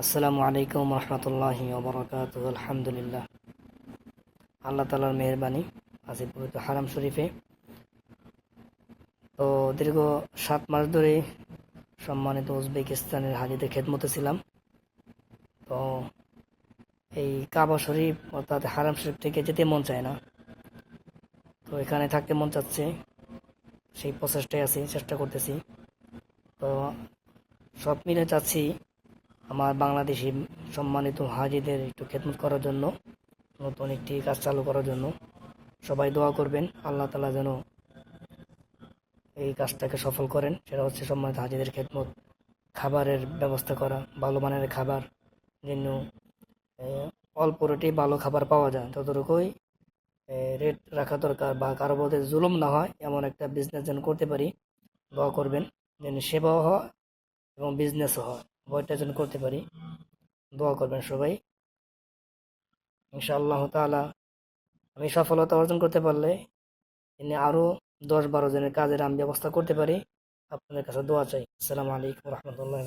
আসসালামু আলাইকুম রহমতুল্লাহ ওবরাকাত আলহামদুলিল্লাহ। আল্লাহ তালার মেহরবানি আছে পবিত্র হারাম শরীফে। তো দীর্ঘ সাত মাস ধরে সম্মানিত উজবেকিস্তানের হাজিদের খেদমতে ছিলাম। তো এই কাবা শরীফ অর্থাৎ হারাম শরীফ থেকে যেতে মন চায় না। তো এখানে থাকতে মন চাচ্ছে, সেই প্রচেষ্টায় আছি, চেষ্টা করতেছি। তো সব মিলে চাচ্ছি আমার বাংলাদেশি সম্মানিত হাজিদের একটু খেদমত করার জন্য নতুন একটি কাজ চালু করার জন্য সবাই দোয়া করবেন আল্লাহ তালা যেন এই কাজটাকে সফল করেন। সেটা হচ্ছে সম্মানিত হাজিদের খেদমত। খাবারের ব্যবস্থা করা ভালো মানের খাবার আহ, অল্প রেটে ভালো খাবার পাওয়া যায়। ততটুকুই রেট রাখা দরকার বা কারও মধ্যে জুলুম না হয় এমন একটা বিজনেস যেন করতে পারি দোয়া করবেন যেন সেবাও হয় এবং বিজনেসও হয়। বইটা যেন করতে পারি। দোয়া করবেন সবাই। ইনশাআল্লাহ তালা আমি সফলতা অর্জন করতে পারলে এনে আরও দশ বারো জনের কাজের আমি ব্যবস্থা করতে পারি। আপনাদের কাছে দোয়া চাই। আসসালামু আলাইকুম রহমতুল্লাহ